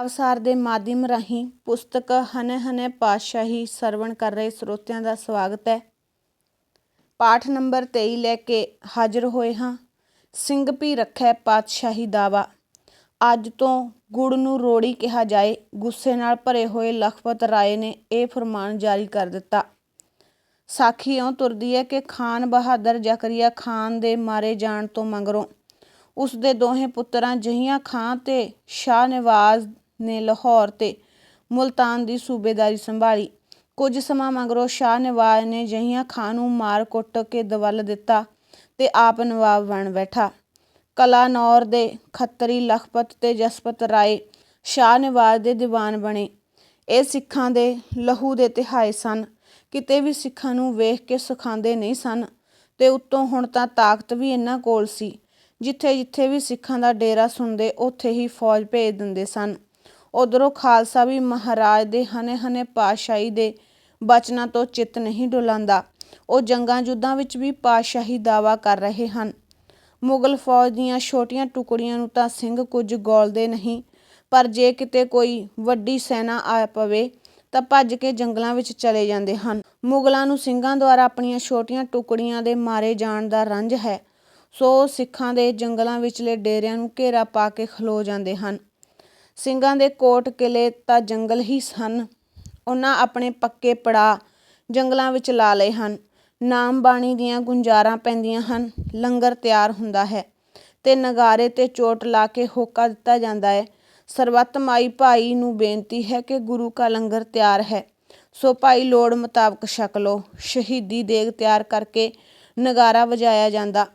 ਅਵਸਾਰ ਦੇ ਮਾਧਿਅਮ ਰਾਹੀਂ ਪੁਸਤਕ ਹਨੇ ਹਨੇ ਪਾਤਸ਼ਾਹੀ ਸਰਵਣ ਕਰ ਰਹੇ ਸਰੋਤਿਆਂ ਦਾ ਸਵਾਗਤ ਹੈ। ਪਾਠ ਨੰਬਰ 23 ਲੈ ਕੇ ਹਾਜ਼ਰ ਹੋਏ ਹਾਂ। ਸਿੰਘ ਵੀ ਰੱਖੈ ਪਾਤਸ਼ਾਹੀ ਦਾਵਾ। ਅੱਜ ਤੋਂ ਗੁੜ ਨੂੰ ਰੋੜੀ ਕਿਹਾ ਜਾਏ। ਗੁੱਸੇ ਨਾਲ ਭਰੇ ਹੋਏ ਲਖਪਤ ਰਾਏ ਨੇ ਇਹ ਫਰਮਾਨ ਜਾਰੀ ਕਰ ਦਿੱਤਾ। ਸਾਖੀ ਇਉਂ ਤੁਰਦੀ ਹੈ ਕਿ ਖਾਨ ਬਹਾਦਰ ਜ਼ਕਰੀਆ ਖਾਨ ਦੇ ਮਾਰੇ ਜਾਣ ਤੋਂ ਮੰਗਰੋਂ। ਉਸ ਦੇ ਦੋਹੇ ਪੁੱਤਰਾਂ ਜਹੀਆਂ ਖਾਂ ਤੇ ਸ਼ਾਹ ਨਿਵਾਜ਼ ਨੇ ਲਾਹੌਰ ਤੇ ਮੁਲਤਾਨ ਦੀ ਸੂਬੇਦਾਰੀ ਸੰਭਾਲੀ। ਕੁਝ ਸਮਾਂ ਮਗਰੋਂ ਸ਼ਾਹ ਨਵਾਜ਼ ਨੇ ਜਹੀਆਂ ਖਾਂ ਨੂੰ ਮਾਰ ਕੁੱਟ ਕੇ ਦਵਲ ਦਿੱਤਾ ਤੇ ਆਪ ਨਵਾਬ ਬਣ ਬੈਠਾ। ਕਲਾਨੌਰ ਦੇ ਖੱਤਰੀ ਲਖਪਤ ਤੇ ਜਸਪਤ ਰਾਏ ਸ਼ਾਹ ਨਵਾਜ਼ ਦੇ ਦੀਵਾਨ ਬਣੇ। ਇਹ ਸਿੱਖਾਂ ਦੇ ਲਹੂ ਦੇ ਤਿਹਾਏ ਸਨ। ਕਿਤੇ ਵੀ ਸਿੱਖਾਂ ਨੂੰ ਵੇਖ ਕੇ ਸਿਖਾਉਂਦੇ ਨਹੀਂ ਸਨ ਤੇ ਉੱਤੋਂ ਹੁਣ ਤਾਂ ਤਾਕਤ ਵੀ ਇਹਨਾਂ ਕੋਲ ਸੀ। ਜਿੱਥੇ ਜਿੱਥੇ ਵੀ ਸਿੱਖਾਂ ਦਾ ਡੇਰਾ ਸੁਣਦੇ, ਉੱਥੇ ਹੀ ਫੌਜ ਭੇਜ ਦਿੰਦੇ ਸਨ। ਉਧਰੋਂ ਖਾਲਸਾ ਵੀ ਮਹਾਰਾਜ ਦੇ ਹਨੇ ਹਨੇ ਪਾਸ਼ਾਹੀ ਦੇ ਬਚਨਾਂ ਤੋਂ ਚਿੱਤ ਨਹੀਂ ਡੁਲਾਉਂਦਾ। ਉਹ ਜੰਗਾਂ ਯੁੱਧਾਂ ਵਿੱਚ ਵੀ ਪਾਸ਼ਾਹੀ ਦਾਵਾ ਕਰ ਰਹੇ ਹਨ। ਮੁਗਲ ਫੌਜ ਦੀਆਂ ਛੋਟੀਆਂ ਟੁਕੜੀਆਂ ਨੂੰ ਤਾਂ ਸਿੰਘ ਕੁਝ ਗੋਲਦੇ ਨਹੀਂ, ਪਰ ਜੇ ਕਿਤੇ ਕੋਈ ਵੱਡੀ ਸੈਨਾ ਆ ਪਵੇ ਤਾਂ ਭੱਜ ਕੇ ਜੰਗਲਾਂ ਵਿੱਚ ਚਲੇ ਜਾਂਦੇ ਹਨ। ਮੁਗਲਾਂ ਨੂੰ ਸਿੰਘਾਂ ਦੁਆਰਾ ਆਪਣੀਆਂ ਛੋਟੀਆਂ ਟੁਕੜੀਆਂ ਦੇ ਮਾਰੇ ਜਾਣ ਦਾ ਰੰਜ ਹੈ। ਸੋ ਸਿੱਖਾਂ ਦੇ ਜੰਗਲਾਂ ਵਿਚਲੇ ਡੇਰਿਆਂ ਨੂੰ ਘੇਰਾ ਪਾ ਕੇ ਖਲੋ ਜਾਂਦੇ ਹਨ। ਸਿੰਘਾਂ ਦੇ ਕੋਟ ਕਿਲੇ ਤਾਂ ਜੰਗਲ ਹੀ ਸਨ। ਉਹਨਾਂ ਆਪਣੇ ਪੱਕੇ ਪੜਾ ਜੰਗਲਾਂ ਵਿੱਚ ਲਾ ਲਏ ਹਨ। ਨਾਮ ਬਾਣੀ ਦੀਆਂ ਗੁੰਜਾਰਾਂ ਪੈਂਦੀਆਂ ਹਨ। ਲੰਗਰ ਤਿਆਰ ਹੁੰਦਾ ਹੈ ਤੇ ਨਗਾਰੇ ਤੇ ਚੋਟ ਲਾ ਕੇ ਹੋਕਾ ਦਿੱਤਾ ਜਾਂਦਾ ਹੈ। ਸਰਬੱਤ ਮਾਈ ਭਾਈ ਨੂੰ ਬੇਨਤੀ ਹੈ ਕਿ ਗੁਰੂ ਕਾ ਲੰਗਰ ਤਿਆਰ ਹੈ। ਸੋ ਭਾਈ ਲੋੜ ਮੁਤਾਬਕ ਛਕ ਲੋ ਸ਼ਹੀਦੀ ਦੇਗ ਤਿਆਰ ਕਰਕੇ ਨਗਾਰਾ ਵਜਾਇਆ ਜਾਂਦਾ।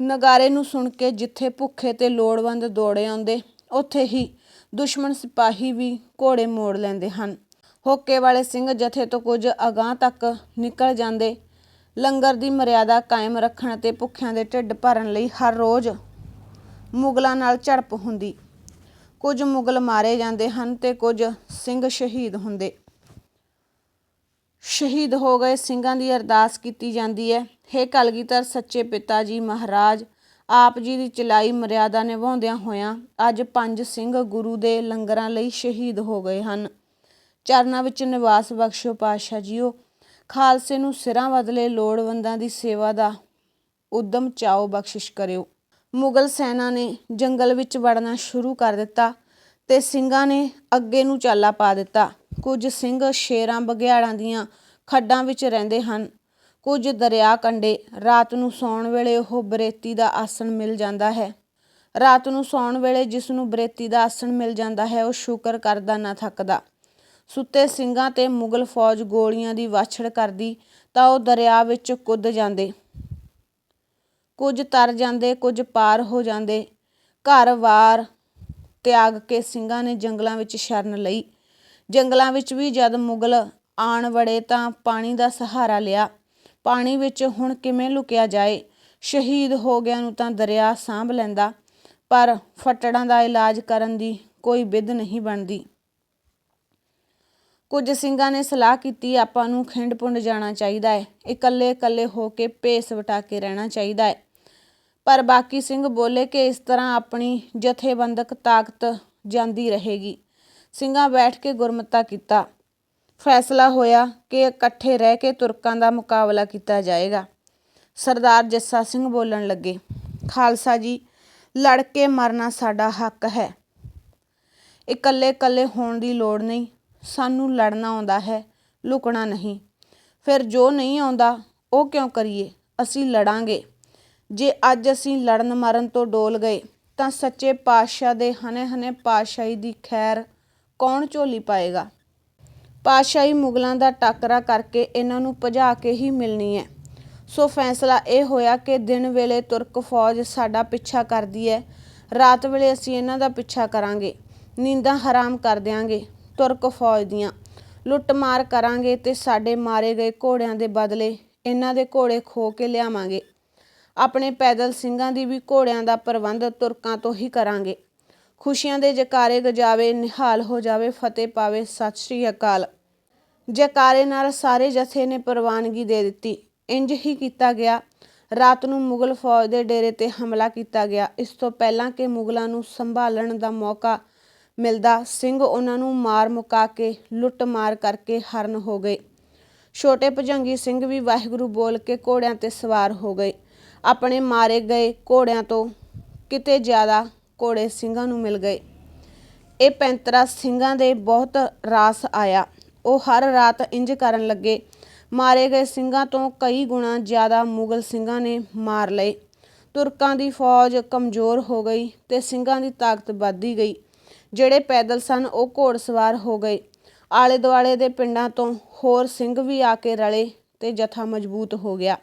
ਨਗਾਰੇ ਨੂੰ ਸੁਣ ਕੇ ਜਿੱਥੇ ਭੁੱਖੇ ਤੇ ਲੋੜਵੰਦ ਦੌੜੇ ਆਉਂਦੇ, ਉੱਥੇ ਹੀ ਦੁਸ਼ਮਣ ਸਿਪਾਹੀ ਵੀ ਘੋੜੇ ਮੋੜ ਲੈਂਦੇ ਹਨ। ਹੋਕੇ ਵਾਲੇ ਸਿੰਘ ਜਥੇ ਤੋਂ ਕੁਝ ਅਗਾਹ ਤੱਕ ਨਿਕਲ ਜਾਂਦੇ। ਲੰਗਰ ਦੀ ਮਰਿਆਦਾ ਕਾਇਮ ਰੱਖਣ ਅਤੇ ਭੁੱਖਿਆਂ ਦੇ ਢਿੱਡ ਭਰਨ ਲਈ ਹਰ ਰੋਜ਼ ਮੁਗਲਾਂ ਨਾਲ ਝੜਪ ਹੁੰਦੀ। ਕੁਝ ਮੁਗਲ ਮਾਰੇ ਜਾਂਦੇ ਹਨ ਤੇ ਕੁਝ ਸਿੰਘ ਸ਼ਹੀਦ ਹੁੰਦੇ। ਸ਼ਹੀਦ ਹੋ ਗਏ ਸਿੰਘਾਂ ਦੀ ਅਰਦਾਸ ਕੀਤੀ ਜਾਂਦੀ ਹੈ। ਹੇ ਕਲਗੀਧਰ, ਸੱਚੇ ਪਿਤਾ ਜੀ ਮਹਾਰਾਜ ਆਪ ਜੀ ਦੀ ਚਲਾਈ ਮਰਿਆਦਾ ਨਿਭਾਉਂਦਿਆਂ ਹੋਇਆਂ ਅੱਜ ਪੰਜ ਸਿੰਘ ਗੁਰੂ ਦੇ ਲੰਗਰਾਂ ਲਈ ਸ਼ਹੀਦ ਹੋ ਗਏ ਹਨ। ਚਰਨਾਂ ਵਿੱਚ ਨਿਵਾਸ ਬਖਸ਼ੋ ਪਾਸ਼ਾ ਜੀਓ। ਖਾਲਸੇ ਨੂੰ ਸਿਰਾਂ ਬਦਲੇ ਲੋੜਵੰਦਾਂ ਦੀ ਸੇਵਾ ਦਾ ਉਦਮ ਚਾਓ ਬਖਸ਼ਿਸ਼ ਕਰਿਓ। ਮੁਗਲ ਸੈਨਾ ਨੇ ਜੰਗਲ ਵਿੱਚ ਵੜਨਾ ਸ਼ੁਰੂ ਕਰ ਦਿੱਤਾ ਤੇ ਸਿੰਘਾਂ ਨੇ ਅੱਗੇ ਨੂੰ ਚਾਲਾ ਪਾ ਦਿੱਤਾ। ਕੁਝ ਸਿੰਘ ਸ਼ੇਰਾਂ ਬਗਿਆੜਾਂ ਦੀਆਂ ਖੱਡਾਂ ਵਿੱਚ ਰਹਿੰਦੇ ਹਨ। ਕੁਝ ਦਰਿਆ ਕੰਡੇ ਰਾਤ ਨੂੰ ਸੌਣ ਵੇਲੇ ਉਹ ਬਰੇਤੀ ਦਾ ਆਸਣ ਮਿਲ ਜਾਂਦਾ ਹੈ। ਰਾਤ ਨੂੰ ਸੌਣ ਵੇਲੇ ਜਿਸ ਨੂੰ ਬਰੇਤੀ ਦਾ ਆਸਣ ਮਿਲ ਜਾਂਦਾ ਹੈ, ਉਹ ਸ਼ੁਕਰ ਕਰਦਾ ਨਾ ਥੱਕਦਾ। ਸੁੱਤੇ ਸਿੰਘਾਂ ਤੇ ਮੁਗਲ ਫੌਜ ਗੋਲੀਆਂ ਦੀ ਵਾਛੜ ਕਰਦੀ ਤਾਂ ਉਹ ਦਰਿਆ ਵਿੱਚ ਕੁੱਦ ਜਾਂਦੇ। ਕੁਝ ਤਰ ਜਾਂਦੇ, ਕੁਝ ਪਾਰ ਹੋ ਜਾਂਦੇ। ਘਰ-ਵਾਰ ਤਿਆਗ ਕੇ ਸਿੰਘਾਂ ਨੇ ਜੰਗਲਾਂ ਵਿੱਚ ਸ਼ਰਨ ਲਈ। ਜੰਗਲਾਂ ਵਿੱਚ ਵੀ ਜਦ ਮੁਗਲ ਆਣ ਵੜੇ ਤਾਂ ਪਾਣੀ ਦਾ ਸਹਾਰਾ ਲਿਆ। ਪਾਣੀ ਵਿੱਚ ਹੁਣ ਕਿਵੇਂ ਲੁਕਿਆ ਜਾਏ? ਸ਼ਹੀਦ ਹੋ ਗਿਆ ਨੂੰ ਤਾਂ ਦਰਿਆ ਸਾਂਭ ਲੈਂਦਾ, ਪਰ ਫਟੜਾਂ ਦਾ ਇਲਾਜ ਕਰਨ ਦੀ ਕੋਈ ਵਿਧ ਨਹੀਂ ਬਣਦੀ। ਕੁਝ ਸਿੰਘਾਂ ਨੇ ਸਲਾਹ ਕੀਤੀ, ਆਪਾਂ ਨੂੰ ਖਿੰਡ ਪੁੰਡ ਜਾਣਾ ਚਾਹੀਦਾ ਹੈ ਇਕੱਲੇ ਇਕੱਲੇ ਹੋ ਕੇ ਭੇਸ ਵਟਾ ਕੇ ਰਹਿਣਾ ਚਾਹੀਦਾ ਹੈ ਪਰ ਬਾਕੀ ਸਿੰਘ ਬੋਲੇ ਕਿ ਇਸ ਤਰ੍ਹਾਂ ਆਪਣੀ ਜਥੇਬੰਦਕ ਤਾਕਤ ਜਾਂਦੀ ਰਹੇਗੀ। ਸਿੰਘਾਂ ਬੈਠ ਕੇ ਗੁਰਮਤਾ ਕੀਤਾ। ਫੈਸਲਾ ਹੋਇਆ ਕਿ ਇਕੱਠੇ ਰਹਿ ਕੇ ਤੁਰਕਾਂ ਦਾ ਮੁਕਾਬਲਾ ਕੀਤਾ ਜਾਏਗਾ। ਸਰਦਾਰ ਜੱਸਾ ਸਿੰਘ ਬੋਲਣ ਲੱਗੇ, ਖਾਲਸਾ ਜੀ ਲੜ ਕੇ ਮਰਨਾ ਸਾਡਾ ਹੱਕ ਹੈ। ਇਕੱਲੇ ਇਕੱਲੇ ਹੋਣ ਦੀ ਲੋੜ ਨਹੀਂ। ਸਾਨੂੰ ਲੜਨਾ ਆਉਂਦਾ ਹੈ, ਲੁਕਣਾ ਨਹੀਂ। ਫਿਰ ਜੋ ਨਹੀਂ ਆਉਂਦਾ, ਉਹ ਕਿਉਂ ਕਰੀਏ? ਅਸੀਂ ਲੜਾਂਗੇ। ਜੇ ਅੱਜ ਅਸੀਂ ਲੜਨ ਮਰਨ ਤੋਂ ਡੋਲ ਗਏ, ਤਾਂ ਸੱਚੇ ਪਾਤਸ਼ਾਹ ਦੇ ਹਨੇ ਹਨੇ ਪਾਤਸ਼ਾਹੀ ਦੀ ਖੈਰ ਕੌਣ ਝੋਲੀ ਪਾਏਗਾ? ਪਾਤਸ਼ਾਹੀ ਮੁਗਲਾਂ ਦਾ ਟਾਕਰਾ ਕਰਕੇ ਇਹਨਾਂ ਨੂੰ ਭਜਾ ਕੇ ਹੀ ਮਿਲਣੀ ਹੈ। ਸੋ ਫੈਸਲਾ ਇਹ ਹੋਇਆ ਕਿ ਦਿਨ ਵੇਲੇ ਤੁਰਕ ਫੌਜ ਸਾਡਾ ਪਿੱਛਾ ਕਰਦੀ ਹੈ। ਰਾਤ ਵੇਲੇ ਅਸੀਂ ਇਹਨਾਂ ਦਾ ਪਿੱਛਾ ਕਰਾਂਗੇ। ਨੀਂਦਾਂ ਹਰਾਮ ਕਰ ਦਿਆਂਗੇ ਤੁਰਕ ਫੌਜ ਦੀਆਂ। ਲੁੱਟਮਾਰ ਕਰਾਂਗੇ ਤੇ ਸਾਡੇ ਮਾਰੇ ਗਏ ਘੋੜਿਆਂ ਦੇ ਬਦਲੇ ਇਹਨਾਂ ਦੇ ਘੋੜੇ ਖੋ ਕੇ ਲਿਆਵਾਂਗੇ। ਆਪਣੇ ਪੈਦਲ ਸਿੰਘਾਂ ਦੀ ਵੀ ਘੋੜਿਆਂ ਦਾ ਪ੍ਰਬੰਧ ਤੁਰਕਾਂ ਤੋਂ ਹੀ ਕਰਾਂਗੇ। ਖੁਸ਼ੀਆਂ ਦੇ ਜਕਾਰੇ ਗਜਾਵੇ, ਨਿਹਾਲ ਹੋ ਜਾਵੇ ਫਤਿਹ ਪਾਵੇ, ਸਤਿ ਸ੍ਰੀ ਅਕਾਲ। ਜਕਾਰੇ ਨਾਲ ਸਾਰੇ ਜਥੇ ਨੇ ਪ੍ਰਵਾਨਗੀ ਦੇ ਦਿੱਤੀ। ਇੰਜ ਹੀ ਕੀਤਾ ਗਿਆ। ਰਾਤ ਨੂੰ ਮੁਗਲ ਫੌਜ ਦੇ ਡੇਰੇ ਤੇ ਹਮਲਾ ਕੀਤਾ ਗਿਆ। ਇਸ ਤੋਂ ਪਹਿਲਾਂ ਕਿ ਮੁਗਲਾਂ ਨੂੰ ਸੰਭਾਲਣ ਦਾ ਮੌਕਾ ਮਿਲਦਾ, ਸਿੰਘ ਉਹਨਾਂ ਨੂੰ ਮਾਰ ਮੁਕਾ ਕੇ ਲੁੱਟ ਮਾਰ ਕਰਕੇ ਹਰਨ ਹੋ ਗਏ। ਛੋਟੇ ਭਜੰਗੀ ਸਿੰਘ ਵੀ ਵਾਹਿਗੁਰੂ ਬੋਲ ਕੇ ਘੋੜਿਆਂ ਤੇ ਸਵਾਰ ਹੋ ਗਏ। ਆਪਣੇ ਮਾਰੇ ਗਏ ਘੋੜਿਆਂ ਤੋਂ ਕਿਤੇ ਜ਼ਿਆਦਾ ਘੋੜੇ ਸਿੰਘਾਂ ਨੂੰ ਮਿਲ ਗਏ। ਇਹ ਪੈਂਤਰਾ ਸਿੰਘਾਂ ਦੇ ਬਹੁਤ ਰਾਸ ਆਇਆ। ਉਹ ਹਰ ਰਾਤ ਇੰਜ ਕਰਨ ਲੱਗੇ। ਮਾਰੇ ਗਏ ਸਿੰਘਾਂ ਤੋਂ ਕਈ ਗੁਣਾ ਜ਼ਿਆਦਾ ਮੁਗਲ ਸਿੰਘਾਂ ਨੇ ਮਾਰ ਲਏ। ਤੁਰਕਾਂ ਦੀ ਫੌਜ ਕਮਜ਼ੋਰ ਹੋ ਗਈ ਤੇ ਸਿੰਘਾਂ ਦੀ ਤਾਕਤ ਵੱਧਦੀ ਗਈ। ਜਿਹੜੇ ਪੈਦਲ ਸਨ, ਉਹ ਘੋੜਸਵਾਰ ਹੋ ਗਏ। ਆਲੇ ਦੁਆਲੇ ਦੇ ਪਿੰਡਾਂ ਤੋਂ ਹੋਰ ਸਿੰਘ ਵੀ ਆ ਕੇ ਰਲੇ ਤੇ ਜਥਾ ਮਜ਼ਬੂਤ ਹੋ ਗਿਆ।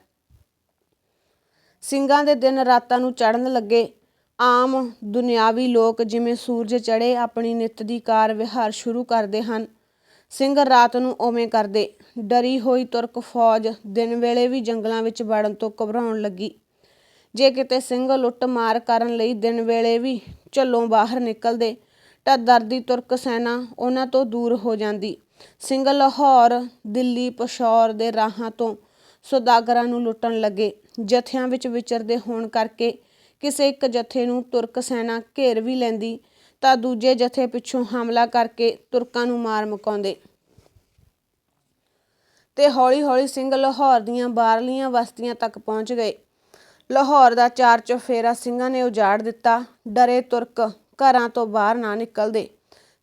ਸਿੰਘਾਂ ਦੇ ਦਿਨ ਰਾਤਾਂ ਨੂੰ ਚੜਨ ਲੱਗੇ। ਆਮ ਦੁਨਿਆਵੀ ਲੋਕ ਜਿਵੇਂ ਸੂਰਜ ਚੜੇ ਆਪਣੀ ਨਿੱਤ ਦੀ ਕਾਰ ਵਿਹਾਰ ਸ਼ੁਰੂ ਕਰਦੇ ਹਨ। ਸਿੰਘ ਰਾਤ ਨੂੰ ਓਵੇਂ ਕਰਦੇ। ਡਰੀ ਹੋਈ ਤੁਰਕ ਫੌਜ ਦਿਨ ਵੇਲੇ ਵੀ ਜੰਗਲਾਂ ਵਿੱਚ ਵੜਨ ਤੋਂ ਘਬਰਾਉਣ ਲੱਗੀ। ਜੇ ਕਿਤੇ ਸਿੰਘ ਲੁੱਟ ਮਾਰ ਕਰਨ ਲਈ ਦਿਨ ਵੇਲੇ ਵੀ ਝੱਲੋਂ ਬਾਹਰ ਨਿਕਲਦੇ, ਤਾਂ ਦਰਦੀ ਤੁਰਕ ਸੈਨਾ ਉਹਨਾਂ ਤੋਂ ਦੂਰ ਹੋ ਜਾਂਦੀ। ਸਿੰਘ ਲਾਹੌਰ, ਦਿੱਲੀ, ਪਸ਼ੌਰ ਦੇ ਰਾਹਾਂ ਤੋਂ ਸੌਦਾਗਰਾਂ ਨੂੰ ਲੁੱਟਣ ਲੱਗੇ। ਜਥਿਆਂ ਵਿੱਚ ਵਿਚਰਦੇ ਹੋਣ ਕਰਕੇ ਕਿਸੇ ਇੱਕ ਜਥੇ ਨੂੰ ਤੁਰਕ ਸੈਨਾ ਘੇਰ ਵੀ ਲੈਂਦੀ ਤਾਂ ਦੂਜੇ ਜਥੇ ਪਿੱਛੋਂ ਹਮਲਾ ਕਰਕੇ ਤੁਰਕਾਂ ਨੂੰ ਮਾਰ ਮੁਕਾਉਂਦੇ। ਤੇ ਹੌਲੀ-ਹੌਲੀ ਸਿੰਘ ਲਾਹੌਰ ਦੀਆਂ ਬਾਹਰਲੀਆਂ ਬਸਤੀਆਂ ਤੱਕ ਪਹੁੰਚ ਗਏ। ਲਾਹੌਰ ਦਾ ਚਾਰ ਚੁਫੇਰਾ ਸਿੰਘਾਂ ਨੇ ਉਜਾੜ ਦਿੱਤਾ। ਡਰੇ ਤੁਰਕ ਘਰਾਂ ਤੋਂ ਬਾਹਰ ਨਾ ਨਿਕਲਦੇ।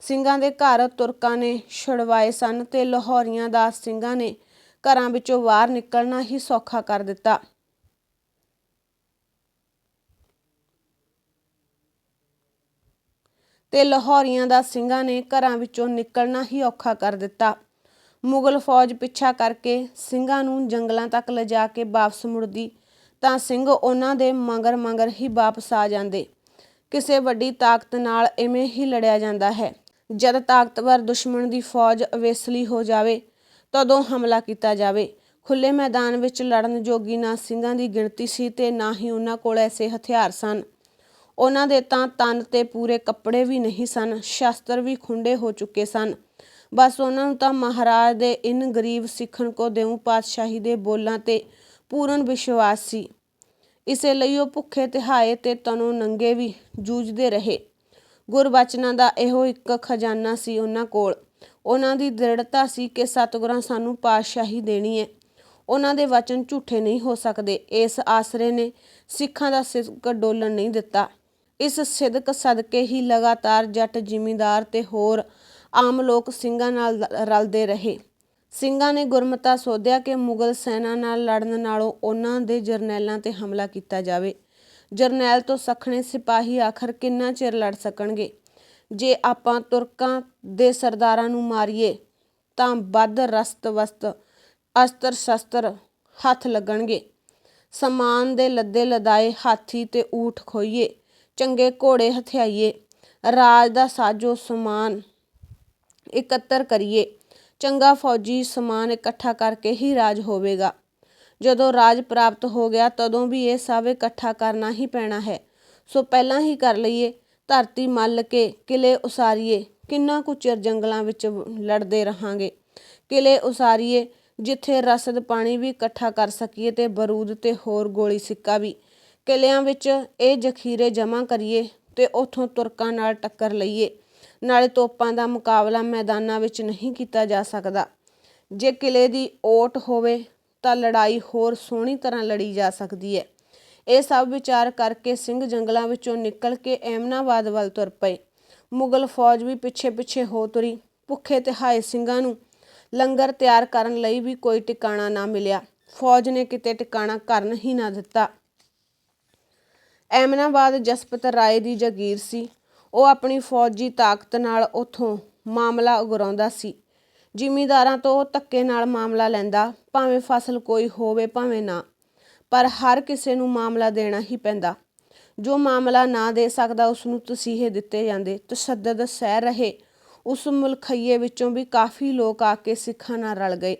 ਸਿੰਘਾਂ ਦੇ ਘਰ ਤੁਰਕਾਂ ਨੇ ਛੁਡਵਾਏ ਸਨ ਤੇ ਲਾਹੌਰੀਆਂ ਦਾ ਸਿੰਘਾਂ ਨੇ ਘਰਾਂ ਵਿੱਚੋਂ ਬਾਹਰ ਨਿਕਲਣਾ ਹੀ ਸੌਖਾ ਕਰ ਦਿੱਤਾ। ਤੇ ਲਾਹੌਰੀਆਂ ਦਾ ਸਿੰਘਾਂ ਨੇ ਘਰਾਂ ਵਿੱਚੋਂ ਨਿਕਲਣਾ ਹੀ ਔਖਾ ਕਰ ਦਿੱਤਾ। ਮੁਗਲ ਫੌਜ ਪਿੱਛਾ ਕਰਕੇ ਸਿੰਘਾਂ ਨੂੰ ਜੰਗਲਾਂ ਤੱਕ ਲਿਜਾ ਕੇ ਵਾਪਸ ਮੁੜਦੀ, ਤਾਂ ਸਿੰਘ ਉਹਨਾਂ ਦੇ ਮਗਰ ਮਗਰ ਹੀ ਵਾਪਸ ਆ ਜਾਂਦੇ। ਕਿਸੇ ਵੱਡੀ ਤਾਕਤ ਨਾਲ ਐਵੇਂ ਹੀ ਲੜਿਆ ਜਾਂਦਾ ਹੈ। ਜਦ ਤਾਕਤਵਰ ਦੁਸ਼ਮਣ ਦੀ ਫੌਜ ਅਵੇਸਲੀ ਹੋ ਜਾਵੇ, ਤਦੋਂ ਹਮਲਾ ਕੀਤਾ ਜਾਵੇ। ਖੁੱਲੇ ਮੈਦਾਨ ਵਿੱਚ ਲੜਨ ਜੋਗੀ ਨਾ ਸਿੰਘਾਂ ਦੀ ਗਿਣਤੀ ਸੀ ਤੇ ਨਾ ਹੀ ਉਹਨਾਂ ਕੋਲ ਐਸੇ ਹਥਿਆਰ ਸਨ। ਉਹਨਾਂ ਦੇ ਤਾਂ ਤਨ ਤੇ ਪੂਰੇ ਕੱਪੜੇ ਵੀ ਨਹੀਂ ਸਨ, ਸ਼ਸਤਰ ਵੀ ਖੁੰਡੇ ਹੋ ਚੁੱਕੇ ਸਨ। ਬਸ ਉਹਨਾਂ ਨੂੰ ਤਾਂ ਮਹਾਰਾਜ ਦੇ ਇਨ ਗਰੀਬ ਸਿੱਖਣ ਕੋ ਦੇਉ ਪਾਤਸ਼ਾਹੀ ਦੇ ਬੋਲਾਂ ਤੇ ਪੂਰਨ ਵਿਸ਼ਵਾਸ ਸੀ। ਇਸੇ ਲਈ ਉਹ ਭੁੱਖੇ ਤਿਹਾਏ ਤੇ ਤਨੋਂ ਨੰਗੇ ਵੀ ਜੂਝਦੇ ਰਹੇ। ਗੁਰਬਚਨਾਂ ਦਾ ਇਹੋ ਇੱਕ ਖਜ਼ਾਨਾ ਸੀ ਉਹਨਾਂ ਕੋਲ। ਉਹਨਾਂ ਦੀ ਦ੍ਰਿੜਤਾ ਸੀ ਕਿ ਸਤਿਗੁਰਾਂ ਸਾਨੂੰ ਪਾਤਸ਼ਾਹੀ ਦੇਣੀ ਹੈ ਉਹਨਾਂ ਦੇ ਵਚਨ ਝੂਠੇ ਨਹੀਂ ਹੋ ਸਕਦੇ। ਇਸ ਆਸਰੇ ਨੇ ਸਿੱਖਾਂ ਦਾ ਸਿੱਕ ਡੋਲਣ ਨਹੀਂ ਦਿੱਤਾ। ਇਸ ਸਿਦਕ ਸਦਕੇ ਹੀ ਲਗਾਤਾਰ ਜੱਟ ਜ਼ਿਮੀਂਦਾਰ ਤੇ ਹੋਰ ਆਮ ਲੋਕ ਸਿੰਘਾਂ ਨਾਲ ਰਲਦੇ ਰਹੇ। ਸਿੰਘਾਂ ਨੇ ਗੁਰਮਤਾ ਸੋਧਿਆ ਕਿ ਮੁਗਲ ਸੈਨਾ ਨਾਲ ਲੜਨ ਨਾਲੋਂ ਉਹਨਾਂ ਦੇ ਜਰਨੈਲਾਂ ਤੇ ਹਮਲਾ ਕੀਤਾ ਜਾਵੇ। ਜਰਨੈਲ ਤੋਂ ਸਖਣੇ ਸਿਪਾਹੀ ਆਖਰ ਕਿੰਨਾ ਚਿਰ ਲੜ ਸਕਣਗੇ? ਜੇ ਆਪਾਂ ਤੁਰਕਾਂ ਦੇ ਸਰਦਾਰਾਂ ਨੂੰ ਮਾਰੀਏ, ਤਾਂ ਵੱਧ ਰਸਤ ਵਸਤ, ਅਸਤਰ ਸ਼ਸਤਰ ਹੱਥ ਲੱਗਣਗੇ। ਸਮਾਨ ਦੇ ਲੱਦੇ ਲਦਾਏ ਹਾਥੀ ਤੇ ਊਠ ਖੋਈਏ ਚੰਗੇ ਘੋੜੇ ਹਥਿਆਈਏ, ਰਾਜ ਦਾ ਸਾਜੋ ਸਮਾਨ ਇਕੱਤਰ ਕਰੀਏ, ਚੰਗਾ ਫੌਜੀ ਸਮਾਨ ਇਕੱਠਾ ਕਰਕੇ ਹੀ ਰਾਜ ਹੋਵੇਗਾ। ਜਦੋਂ ਰਾਜ ਪ੍ਰਾਪਤ ਹੋ ਗਿਆ, ਤਦੋਂ ਵੀ ਇਹ ਸਭ ਇਕੱਠਾ ਕਰਨਾ ਹੀ ਪੈਣਾ ਹੈ। ਸੋ ਪਹਿਲਾਂ ਹੀ ਕਰ ਲਈਏ, ਧਰਤੀ ਮੱਲ ਕੇ ਕਿਲੇ ਉਸਾਰੀਏ, ਕਿੰਨਾ ਕੁ ਚਿਰ ਜੰਗਲਾਂ ਵਿੱਚ ਲੜਦੇ ਰਹਾਂਗੇ। ਕਿਲੇ ਉਸਾਰੀਏ, ਜਿੱਥੇ ਰਸਦ ਪਾਣੀ ਵੀ ਇਕੱਠਾ ਕਰ ਸਕੀਏ ਤੇ ਬਰੂਦ ਤੇ ਹੋਰ ਗੋਲੀ ਸਿੱਕਾ ਵੀ। ਕਿਲਿਆਂ ਵਿੱਚ ਇਹ ਜ਼ਖੀਰੇ ਜਮ੍ਹਾਂ ਕਰੀਏ ਤੇ ਉਥੋਂ ਤੁਰਕਾਂ ਨਾਲ ਟੱਕਰ ਲਈਏ। ਨਾਲੇ ਤੋਪਾਂ ਦਾ ਮੁਕਾਬਲਾ ਮੈਦਾਨਾਂ ਵਿੱਚ ਨਹੀਂ ਕੀਤਾ ਜਾ ਸਕਦਾ। ਜੇ ਕਿਲੇ ਦੀ ਓਟ ਹੋਵੇ ਤਾਂ ਲੜਾਈ ਹੋਰ ਸੋਹਣੀ ਤਰ੍ਹਾਂ ਲੜੀ ਜਾ ਸਕਦੀ ਹੈ। ਇਹ ਸਭ ਵਿਚਾਰ ਕਰਕੇ ਸਿੰਘ ਜੰਗਲਾਂ ਵਿੱਚੋਂ ਨਿਕਲ ਕੇ ਐਮਨਾਬਾਦ ਵੱਲ ਤੁਰ ਪਏ। ਮੁਗਲ ਫੌਜ ਵੀ ਪਿੱਛੇ ਪਿੱਛੇ ਹੋ ਤੁਰੀ। ਭੁੱਖੇ ਤੇ ਹਾਏ ਸਿੰਘਾਂ ਨੂੰ ਲੰਗਰ ਤਿਆਰ ਕਰਨ ਲਈ ਵੀ ਕੋਈ ਟਿਕਾਣਾ ਨਾ ਮਿਲਿਆ। ਫੌਜ ਨੇ ਕਿਤੇ ਟਿਕਾਣਾ ਕਰਨ ਹੀ ਨਾ ਦਿੱਤਾ। ਐਮਨਾਬਾਦ ਜਸਪਤ ਰਾਏ ਦੀ ਜਗੀਰ ਸੀ। ਉਹ ਆਪਣੀ ਫੌਜੀ ਤਾਕਤ ਨਾਲ ਉਥੋਂ ਮਾਮਲਾ ਉਗਰਾਉਂਦਾ ਸੀ। ਜ਼ਿਮੀਂਦਾਰਾਂ ਤੋਂ ਧੱਕੇ ਨਾਲ ਮਾਮਲਾ ਲੈਂਦਾ, ਭਾਵੇਂ ਫਸਲ ਕੋਈ ਹੋਵੇ, ਭਾਵੇਂ ਨਾ। ਪਰ ਹਰ ਕਿਸੇ ਨੂੰ ਮਾਮਲਾ ਦੇਣਾ ਹੀ ਪੈਂਦਾ। ਜੋ ਮਾਮਲਾ ਨਾ ਦੇ ਸਕਦਾ ਉਸ ਨੂੰ ਤਸੀਹੇ ਦਿੱਤੇ ਜਾਂਦੇ। ਤਸ਼ੱਦਦ ਸਹਿ ਰਹੇ। ਉਸ ਮੁਲਖਈਏ ਵਿੱਚੋਂ ਵੀ ਕਾਫੀ ਲੋਕ ਆ ਕੇ ਸਿੱਖਾਂ ਨਾਲ ਰਲ ਗਏ।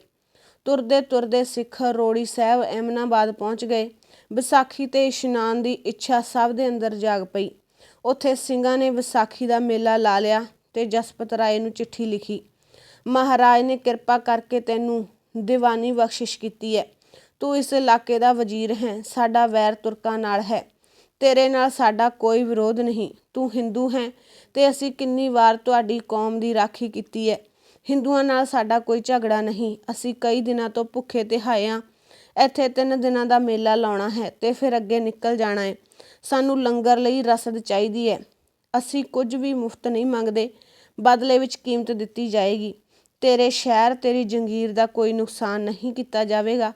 ਤੁਰਦੇ ਤੁਰਦੇ ਸਿੱਖ ਰੋੜੀ ਸਾਹਿਬ ਐਮਨਾਬਾਦ ਪਹੁੰਚ ਗਏ। ਵਿਸਾਖੀ ਤੇ ਇਸ਼ਨਾਨ ਦੀ ਇੱਛਾ ਸਭ ਦੇ ਅੰਦਰ ਜਾਗ ਪਈ। ਉੱਥੇ ਸਿੰਘਾਂ ਨੇ ਵਿਸਾਖੀ ਦਾ ਮੇਲਾ ਲਾ ਲਿਆ ਤੇ ਜਸਪਤ ਰਾਏ ਨੂੰ ਚਿੱਠੀ ਲਿਖੀ। ਮਹਾਰਾਜ ਨੇ ਕਿਰਪਾ ਕਰਕੇ ਤੈਨੂੰ ਦੀਵਾਨੀ ਬਖਸ਼ਿਸ਼ ਕੀਤੀ ਹੈ। ਤੂੰ ਇਸ ਇਲਾਕੇ ਦਾ ਵਜ਼ੀਰ ਹੈ, ਸਾਡਾ ਵੈਰ ਤੁਰਕਾਂ ਨਾਲ ਹੈ। ਤੇਰੇ ਨਾਲ ਸਾਡਾ ਕੋਈ ਵਿਰੋਧ ਨਹੀਂ। ਤੂੰ ਹਿੰਦੂ ਹੈ ਤੇ ਅਸੀਂ ਕਿੰਨੀ ਵਾਰ ਤੁਹਾਡੀ ਕੌਮ ਦੀ ਰਾਖੀ ਕੀਤੀ ਹੈ। ਹਿੰਦੂਆਂ ਨਾਲ ਸਾਡਾ ਕੋਈ ਝਗੜਾ ਨਹੀਂ। ਅਸੀਂ ਕਈ ਦਿਨਾਂ ਤੋਂ ਭੁੱਖੇ ਤੇ ਹਾਏ ਹਾਂ ਇੱਥੇ ਤਿੰਨ ਦਿਨਾਂ ਦਾ ਮੇਲਾ ਲਾਉਣਾ ਹੈ ਤੇ ਫਿਰ ਅੱਗੇ ਨਿਕਲ ਜਾਣਾ ਹੈ। ਸਾਨੂੰ ਲੰਗਰ ਲਈ ਰਸਦ ਚਾਹੀਦੀ ਹੈ। ਅਸੀਂ ਕੁਝ ਵੀ ਮੁਫਤ ਨਹੀਂ ਮੰਗਦੇ। ਬਦਲੇ ਵਿੱਚ ਕੀਮਤ ਦਿੱਤੀ ਜਾਏਗੀ। ਤੇਰੇ ਸ਼ਹਿਰ, ਤੇਰੀ ਜੰਗੀਰ ਦਾ ਕੋਈ ਨੁਕਸਾਨ ਨਹੀਂ ਕੀਤਾ ਜਾਵੇਗਾ।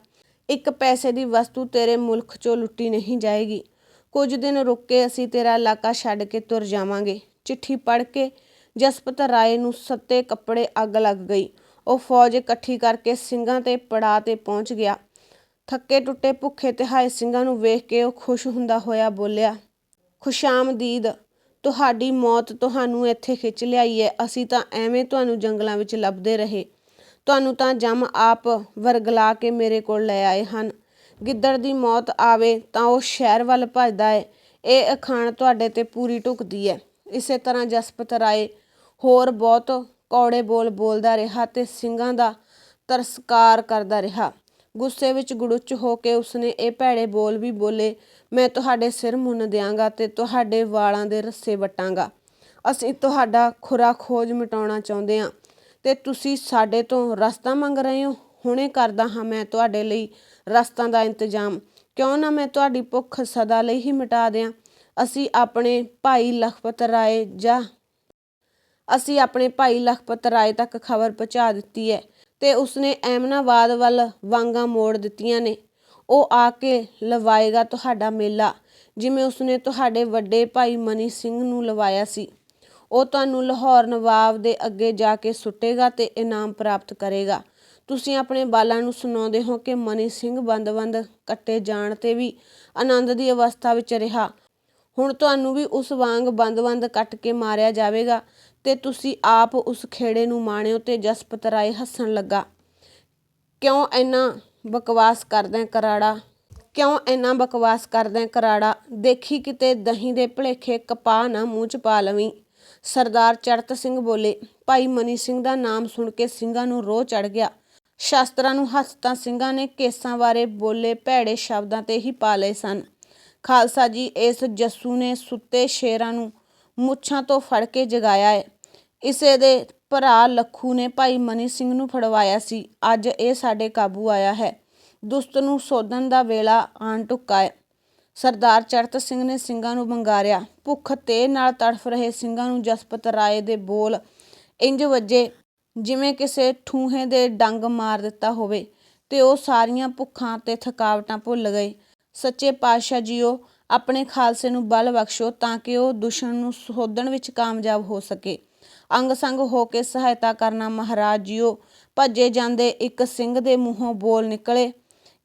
ਇੱਕ ਪੈਸੇ ਦੀ ਵਸਤੂ ਤੇਰੇ ਮੁਲਕ 'ਚੋਂ ਲੁੱਟੀ ਨਹੀਂ ਜਾਏਗੀ। ਕੁਝ ਦਿਨ ਰੁਕ ਕੇ ਅਸੀਂ ਤੇਰਾ ਇਲਾਕਾ ਛੱਡ ਕੇ ਤੁਰ ਜਾਵਾਂਗੇ। ਚਿੱਠੀ ਪੜ੍ਹ ਕੇ ਜਸਪਤ ਰਾਏ ਨੂੰ ਸੱਤੇ ਕੱਪੜੇ ਅੱਗ ਲੱਗ ਗਈ। ਉਹ ਫੌਜ ਇਕੱਠੀ ਕਰਕੇ ਸਿੰਘਾਂ ਤੇ ਪੜਾ ਤੇ ਪਹੁੰਚ ਗਿਆ। ਥੱਕੇ ਟੁੱਟੇ ਭੁੱਖੇ ਤਿਹਾਏ ਸਿੰਘਾਂ ਨੂੰ ਵੇਖ ਕੇ ਉਹ ਖੁਸ਼ ਹੁੰਦਾ ਹੋਇਆ ਬੋਲਿਆ ਖੁਸ਼ਾਮਦੀਦ ਤੁਹਾਡੀ ਮੌਤ ਤੁਹਾਨੂੰ ਇੱਥੇ ਖਿੱਚ ਲਿਆਈ ਹੈ ਅਸੀਂ ਤਾਂ ਐਵੇਂ ਤੁਹਾਨੂੰ ਜੰਗਲਾਂ ਵਿੱਚ ਲੱਭਦੇ ਰਹੇ। ਤੁਹਾਨੂੰ ਤਾਂ ਜੰਮ ਆਪ ਵਰਗਲਾ ਕੇ ਮੇਰੇ ਕੋਲ ਲੈ ਆਏ ਹਨ। ਗਿੱਦੜ ਦੀ ਮੌਤ ਆਵੇ ਤਾਂ ਉਹ ਸ਼ਹਿਰ ਵੱਲ ਭੱਜਦਾ ਹੈ ਇਹ ਅਖਾਣ ਤੁਹਾਡੇ ਤੇ ਪੂਰੀ ਢੁਕਦੀ ਹੈ ਇਸੇ ਤਰ੍ਹਾਂ ਜਸਪਤ ਰਾਏ ਹੋਰ ਬਹੁਤ ਕੌੜੇ ਬੋਲ ਬੋਲਦਾ ਰਿਹਾ ਤੇ ਸਿੰਘਾਂ ਦਾ ਤਰਸਕਾਰ ਕਰਦਾ ਰਿਹਾ। ਗੁੱਸੇ ਵਿੱਚ ਗੁੜੁੱਚ ਹੋ ਕੇ ਉਸਨੇ ਇਹ ਭੈੜੇ ਬੋਲ ਵੀ ਬੋਲੇ, ਮੈਂ ਤੁਹਾਡੇ ਸਿਰ ਮੁੰਨ ਦਿਆਂਗਾ ਤੇ ਤੁਹਾਡੇ ਵਾਲਾਂ ਦੇ ਰੱਸੇ ਵਟਾਂਗਾ। ਅਸੀਂ ਤੁਹਾਡਾ ਖੁਰਾ ਖੋਜ ਮਿਟਾਉਣਾ ਚਾਹੁੰਦੇ ਹਾਂ ਤੇ ਤੁਸੀਂ ਸਾਡੇ ਤੋਂ ਰਸਤਾ ਮੰਗ ਰਹੇ ਹੋ। ਹੁਣੇ ਕਰਦਾ ਹਾਂ ਮੈਂ ਤੁਹਾਡੇ ਲਈ ਰਸਤਾ ਦਾ ਇੰਤਜ਼ਾਮ। ਕਿਉਂ ਨਾ ਮੈਂ ਤੁਹਾਡੀ ਭੁੱਖ ਸਦਾ ਲਈ ਹੀ ਮਿਟਾ ਦਿਆਂ? ਅਸੀਂ ਆਪਣੇ ਭਾਈ ਲਖਪਤ ਰਾਏ ਜਾਂ ਅਸੀਂ ਆਪਣੇ ਭਾਈ ਲਖਪਤ ਰਾਏ ਤੱਕ ਖਬਰ ਪਹੁੰਚਾ ਦਿੱਤੀ ਹੈ। ਅਤੇ ਉਸਨੇ ਐਮਨਾਬਾਦ ਵੱਲ ਵਾਂਗਾ ਮੋੜ ਦਿੱਤੀਆਂ ਨੇ। ਉਹ ਆ ਕੇ ਲਵਾਏਗਾ ਤੁਹਾਡਾ ਮੇਲਾ, ਜਿਵੇਂ ਉਸਨੇ ਤੁਹਾਡੇ ਵੱਡੇ ਭਾਈ ਮਨੀ ਸਿੰਘ ਨੂੰ ਲਵਾਇਆ ਸੀ। ਉਹ ਤੁਹਾਨੂੰ ਲਾਹੌਰ ਨਵਾਬ ਦੇ ਅੱਗੇ ਜਾ ਕੇ ਸੁੱਟੇਗਾ ਤੇ ਇਨਾਮ ਪ੍ਰਾਪਤ ਕਰੇਗਾ। ਤੁਸੀਂ ਆਪਣੇ ਬਾਲਾਂ ਨੂੰ ਸੁਣਾਉਂਦੇ ਹੋ ਕਿ ਮਨੀ ਸਿੰਘ ਬੰਦ-ਬੰਦ ਕੱਟੇ ਜਾਣ ਤੇ ਵੀ ਆਨੰਦ ਦੀ ਅਵਸਥਾ ਵਿੱਚ ਰਿਹਾ। ਹੁਣ ਤੁਹਾਨੂੰ ਵੀ ਉਸ ਵਾਂਗ ਬੰਦ-ਬੰਦ ਕੱਟ ਕੇ ਮਾਰਿਆ ਜਾਵੇਗਾ। ਤੇ ਤੁਸੀਂ ਆਪ ਉਸ ਖੇੜੇ ਨੂੰ ਮਾਣਿਓ ਤੇ ਜਸਪਤ ਰਾਏ ਹੱਸਣ ਲੱਗਾ। ਕਿਉਂ ਇੰਨਾ ਬਕਵਾਸ ਕਰਦਾ ਕਰਾੜਾ? ਕਿਉਂ ਇੰਨਾ ਬਕਵਾਸ ਕਰਦਾ ਕਰਾੜਾ? ਦੇਖੀ ਕਿਤੇ ਦਹੀਂ ਦੇ ਭਲੇਖੇ ਕਪਾਹ ਨਾ ਮੂੰਹ ਚ ਪਾ ਲਵੀਂ। ਸਰਦਾਰ ਚੜਤ ਸਿੰਘ ਬੋਲੇ, ਭਾਈ ਮਨੀ ਸਿੰਘ ਦਾ ਨਾਮ ਸੁਣ ਕੇ ਸਿੰਘਾਂ ਨੂੰ ਰੋਹ ਚੜ ਗਿਆ। ਸ਼ਾਸਤਰਾਂ ਨੂੰ ਹੱਥ ਤਾਂ ਸਿੰਘਾਂ ਨੇ ਕੇਸਾਂ ਬਾਰੇ ਬੋਲੇ ਭੈੜੇ ਸ਼ਬਦਾਂ ਤੇ ਹੀ ਪਾ ਲਏ ਸਨ। ਖਾਲਸਾ ਜੀ ਇਸ ਜੱਸੂ ਨੇ ਸੁੱਤੇ ਸ਼ੇਰਾਂ ਨੂੰ ਮੁੱਛਾਂ ਤੋਂ ਫੜ ਕੇ ਜਗਾਇਆ ਹੈ ਇਸੇ ਦੇ ਭਰਾ ਲੱਖੂ ਨੇ ਭਾਈ ਮਨੀ ਸਿੰਘ ਨੂੰ ਫੜਵਾਇਆ ਸੀ। ਅੱਜ ਇਹ ਸਾਡੇ ਕਾਬੂ ਆਇਆ ਹੈ। ਦੁਸਤ ਨੂੰ ਸੋਧਣ ਦਾ ਵੇਲਾ ਆਣ ਟੁੱਕਾ ਹੈ ਸਰਦਾਰ ਚੜਤ ਸਿੰਘ ਨੇ ਸਿੰਘਾਂ ਨੂੰ ਬੰਗਾਰਿਆ ਭੁੱਖ ਤੇ ਨਾਲ ਤੜਫ ਰਹੇ ਸਿੰਘਾਂ ਨੂੰ ਜਸਪਤ ਰਾਏ ਦੇ ਬੋਲ, ਇੰਜ ਵੱਜੇ, ਜਿਵੇਂ ਕਿਸੇ ਠੂਹੇ ਦੇ ਡੰਗ ਮਾਰ ਦਿੱਤਾ ਹੋਵੇ। ਤੇ ਉਹ ਸਾਰੀਆਂ ਭੁੱਖਾਂ ਤੇ ਥਕਾਵਟਾਂ ਭੁੱਲ ਗਏ। ਸੱਚੇ ਪਾਤਸ਼ਾਹ ਜੀਓ ਆਪਣੇ ਖਾਲਸੇ ਨੂੰ ਬਲ ਬਖਸ਼ੋ ਤਾਂ ਕਿ ਉਹ ਦੁਸ਼ਮਣ ਨੂੰ ਸੋਧਣ ਵਿੱਚ ਕਾਮਯਾਬ ਹੋ ਸਕੇ। ਅੰਗ ਸੰਗ ਹੋ ਕੇ ਸਹਾਇਤਾ ਕਰਨਾ ਮਹਾਰਾਜ ਜੀਓ। ਭੱਜੇ ਜਾਂਦੇ ਇੱਕ ਸਿੰਘ ਦੇ ਮੂੰਹੋਂ ਬੋਲ ਨਿਕਲੇ,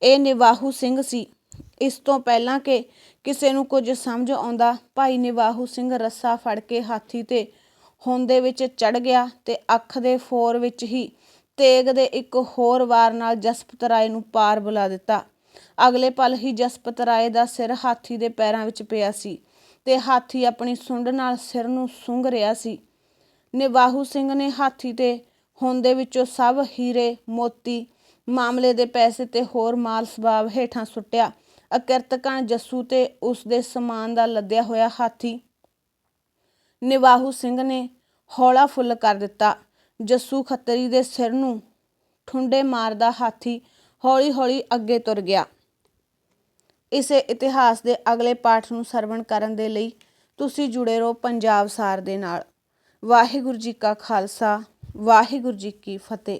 ਇਹ ਨਿਵਾਹੂ ਸਿੰਘ ਸੀ। ਇਸ ਤੋਂ ਪਹਿਲਾਂ ਕਿ ਕਿਸੇ ਨੂੰ ਕੁਝ ਸਮਝ ਆਉਂਦਾ, ਭਾਈ ਨਿਵਾਹੂ ਸਿੰਘ ਰੱਸਾ ਫੜ ਕੇ ਹਾਥੀ ਤੇ ਹੋਂਦੇ ਵਿੱਚ ਚੜ ਗਿਆ ਤੇ ਅੱਖ ਦੇ ਫੋਰ ਵਿੱਚ ਹੀ ਤੇਗ ਦੇ ਇੱਕ ਹੋਰ ਵਾਰ ਨਾਲ ਜਸਪਤ ਰਾਏ ਨੂੰ ਪਾਰ ਬੁਲਾ ਦਿੱਤਾ। ਅਗਲੇ ਪਲ ਹੀ ਜਸਪਤ ਰਾਏ ਦਾ ਸਿਰ ਹਾਥੀ ਦੇ ਪੈਰਾਂ ਵਿੱਚ ਪਿਆ ਸੀ ਤੇ ਹਾਥੀ ਆਪਣੀ ਸੁੰਡ ਨਾਲ ਸਿਰ ਨੂੰ ਸੁੰਘ ਰਿਹਾ ਸੀ। ਨਿਵਾਹੂ ਸਿੰਘ ਨੇ ਹਾਥੀ ਤੇ ਹੁੰਦੇ ਵਿੱਚੋਂ ਸਭ ਹੀਰੇ, ਮੋਤੀ, ਮਾਮਲੇ ਦੇ ਪੈਸੇ ਤੇ ਹੋਰ ਮਾਲ ਸਬਾਬ ਹੇਠਾਂ ਸੁੱਟਿਆ। ਅਕਿਰਤਕਾਂ, ਜੱਸੂ ਤੇ ਉਸ ਦੇ ਸਮਾਨ ਦਾ ਲੱਦਿਆ ਹੋਇਆ ਹਾਥੀ ਨਿਵਾਹੂ ਸਿੰਘ ਨੇ ਹੌਲਾ ਫੁੱਲ ਕਰ ਦਿੱਤਾ। ਜੱਸੂ ਖੱਤਰੀ ਦੇ ਸਿਰ ਨੂੰ ਠੁੰਡੇ ਮਾਰਦਾ ਹਾਥੀ ਹੌਲੀ-ਹੌਲੀ ਅੱਗੇ ਤੁਰ ਗਿਆ। ਇਸੇ ਇਤਿਹਾਸ ਦੇ ਅਗਲੇ ਪਾਠ ਨੂੰ ਸਰਵਣ ਕਰਨ ਦੇ ਲਈ ਤੁਸੀਂ ਜੁੜੇ ਰਹੋ ਪੰਜਾਬ ਸਾਰ ਦੇ ਨਾਲ। ਵਾਹਿਗੁਰੂ ਜੀ ਕਾ ਖਾਲਸਾ, ਵਾਹਿਗੁਰੂ ਜੀ ਕੀ ਫਤਿਹ।